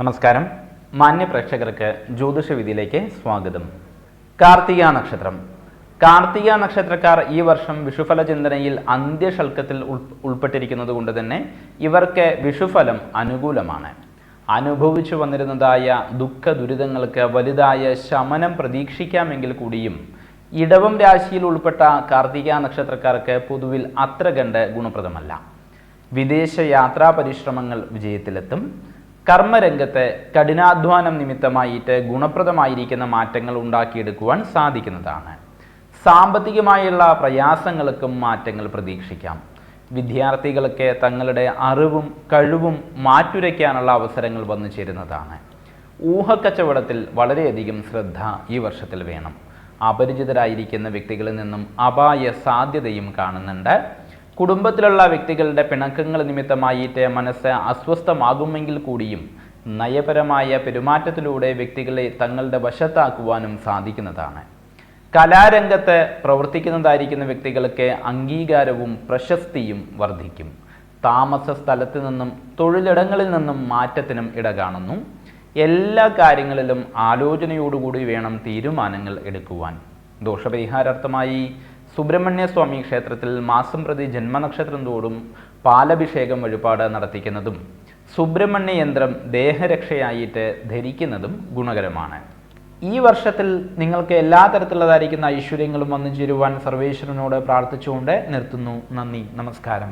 നമസ്കാരം. മാന്യ പ്രേക്ഷകർക്ക് ജ്യോതിഷ വിധിയിലേക്ക് സ്വാഗതം. കാർത്തിക നക്ഷത്രം. കാർത്തിക നക്ഷത്രക്കാർ ഈ വർഷം വിഷുഫല ചിന്തനയിൽ അന്ത്യശൽക്കത്തിൽ ഉൾ ഉൾപ്പെട്ടിരിക്കുന്നത് കൊണ്ട് തന്നെ ഇവർക്ക് വിഷുഫലം അനുകൂലമാണ്. അനുഭവിച്ചു വന്നിരുന്നതായ ദുഃഖ ദുരിതങ്ങൾക്ക് വലുതായ ശമനം പ്രതീക്ഷിക്കാമെങ്കിൽ കൂടിയും ഇടവം രാശിയിൽ ഉൾപ്പെട്ട കാർത്തിക നക്ഷത്രക്കാർക്ക് പൊതുവിൽ അത്ര കണ്ട് ഗുണപ്രദമല്ല. വിദേശ യാത്രാ പരിശ്രമങ്ങൾ വിജയത്തിലെത്തും. കർമ്മരംഗത്ത് കഠിനാധ്വാനം നിമിത്തമായിട്ട് ഗുണപ്രദമായിരിക്കുന്ന മാറ്റങ്ങൾ ഉണ്ടാക്കിയെടുക്കുവാൻ സാധിക്കുന്നതാണ്. സാമ്പത്തികമായുള്ള പ്രയാസങ്ങൾക്കും മാറ്റങ്ങൾ പ്രതീക്ഷിക്കാം. വിദ്യാർത്ഥികൾക്ക് തങ്ങളുടെ അറിവും കഴിവും മാറ്റുരയ്ക്കാനുള്ള അവസരങ്ങൾ വന്നു ചേരുന്നതാണ്. ഊഹക്കച്ചവടത്തിൽ വളരെയധികം ശ്രദ്ധ ഈ വർഷത്തിൽ വേണം. അപരിചിതരായിരിക്കുന്ന വ്യക്തികളിൽ നിന്നും അപായ സാധ്യതയും കാണുന്നുണ്ട്. കുടുംബത്തിലുള്ള വ്യക്തികളുടെ പിണക്കങ്ങൾ നിമിത്തമായിട്ട് മനസ്സ് അസ്വസ്ഥമാകുമെങ്കിൽ കൂടിയും നയപരമായ പെരുമാറ്റത്തിലൂടെ വ്യക്തികളെ തങ്ങളുടെ വശത്താക്കുവാനും സാധിക്കുന്നതാണ്. കലാരംഗത്ത് പ്രവർത്തിക്കുന്നതായിരിക്കുന്ന വ്യക്തികൾക്ക് അംഗീകാരവും പ്രശസ്തിയും വർദ്ധിക്കും. താമസ സ്ഥലത്ത് നിന്നും തൊഴിലിടങ്ങളിൽ നിന്നും മാറ്റത്തിനും ഇട കാണുന്നു എല്ലാ കാര്യങ്ങളിലും ആലോചനയോടുകൂടി വേണം തീരുമാനങ്ങൾ എടുക്കുവാൻ. ദോഷപരിഹാരാർത്ഥമായി സുബ്രഹ്മണ്യ സ്വാമി ക്ഷേത്രത്തിൽ മാസം പ്രതി ജന്മനക്ഷത്രം തോടും പാലഭിഷേകം വഴിപാട് നടത്തിക്കുന്നതും സുബ്രഹ്മണ്യ യന്ത്രം ദേഹരക്ഷയായിട്ട് ധരിക്കുന്നതും ഗുണകരമാണ്. ഈ വർഷത്തിൽ നിങ്ങൾക്ക് എല്ലാ തരത്തിലുള്ളതായിരിക്കുന്ന ഐശ്വര്യങ്ങളും വന്നു ചേരുവാൻ സർവേശ്വരനോട് പ്രാർത്ഥിച്ചുകൊണ്ട് നിർത്തുന്നു. നന്ദി. നമസ്കാരം.